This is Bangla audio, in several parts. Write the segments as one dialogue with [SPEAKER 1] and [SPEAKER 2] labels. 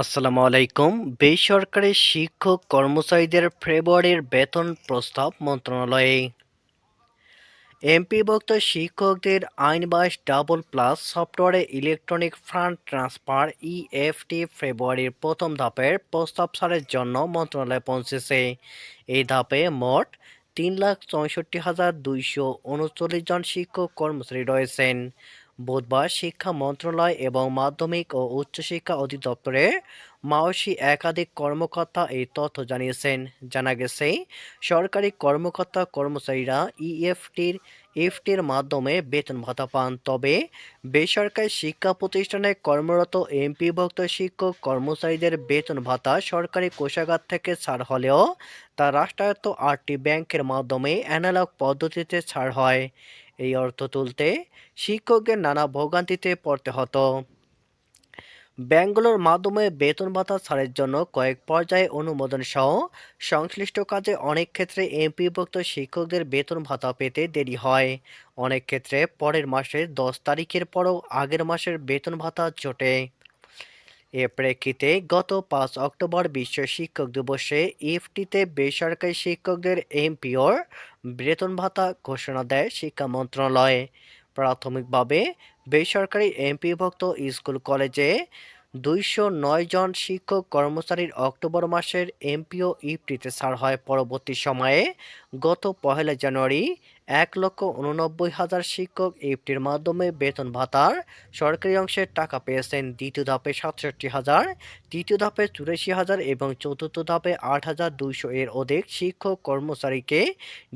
[SPEAKER 1] আসসালামু আলাইকুম। বেসরকারি শিক্ষক কর্মচারীদের ফেব্রুয়ারির বেতন প্রস্তাব মন্ত্রণালয়ে। এমপিভুক্ত শিক্ষকদের আইন বাইশ ডাবল প্লাস সফটওয়্যারে ইলেকট্রনিক ফান্ড ট্রান্সফার ইএফটি ফেব্রুয়ারির প্রথম ধাপের প্রস্তাব ছাড়ের জন্য মন্ত্রণালয়ে পৌঁছেছে। এই ধাপে মোট তিন লাখ চৌষট্টি হাজার দুইশো উনচল্লিশ জন শিক্ষক কর্মচারী রয়েছেন। বুধবার শিক্ষা মন্ত্রণালয় এবং মাধ্যমিক ও উচ্চশিক্ষা অধিদপ্তরের মাওসি একাধিক কর্মকর্তা এই তথ্য জানিয়েছেন। জানা গেছে, সরকারি কর্মকর্তা কর্মচারীরা ইএফটির, ইফটির মাধ্যমে বেতন ভাতা পান। তবে বেসরকারি শিক্ষা প্রতিষ্ঠানে কর্মরত এমপিভুক্ত শিক্ষক কর্মচারীদের বেতন ভাতা সরকারি কোষাগার থেকে ছাড় হলেও তা রাষ্ট্রায়ত্ত আটটি ব্যাংকের মাধ্যমে অ্যানালগ পদ্ধতিতে ছাড় হয়। এই অর্থ তুলতে শিক্ষকদের নানা ভোগান্তিতে পড়তে হতো। ব্যাংকগুলোর মাধ্যমে বেতন ভাতা ছাড়ের জন্য কয়েক পর্যায়ে অনুমোদন সহ সংশ্লিষ্ট কাজে অনেক ক্ষেত্রে এমপিভুক্ত শিক্ষকদের বেতন ভাতা পেতে দেরি হয়। অনেক ক্ষেত্রে পরের মাসের দশ তারিখের পরও আগের মাসের বেতন ভাতা জোটে। এ প্রেক্ষিতে গত পাঁচ অক্টোবর বিশ্ব শিক্ষক দিবসে ইফটিতে বেসরকারি শিক্ষকদের এমপিওর বেতন ভাতা ঘোষণা দেয় শিক্ষা মন্ত্রণালয়। প্রাথমিকভাবে বেসরকারি এমপিভুক্ত স্কুল কলেজে দুইশো নয় জন শিক্ষক কর্মচারীর অক্টোবর মাসের এমপিও ইফটিতে ছাড় হয়। পরবর্তী সময়ে গত পহেলা জানুয়ারি এক লক্ষ উননব্বই হাজার শিক্ষক ইফটির মাধ্যমে বেতন ভাতার সরকারি অংশের টাকা পেয়েছেন। দ্বিতীয় ধাপে সাতষট্টি হাজার, তৃতীয় ধাপে চুরাশি হাজার এবং চতুর্থ ধাপে আট হাজার দুইশো এর অধিক শিক্ষক কর্মচারীকে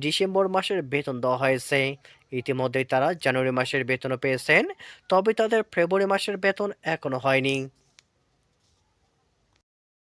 [SPEAKER 1] ডিসেম্বর মাসের বেতন দেওয়া হয়েছে। ইতিমধ্যেই তারা জানুয়ারি মাসের বেতনও পেয়েছেন, তবে তাদের ফেব্রুয়ারি মাসের বেতন এখনও হয়নি।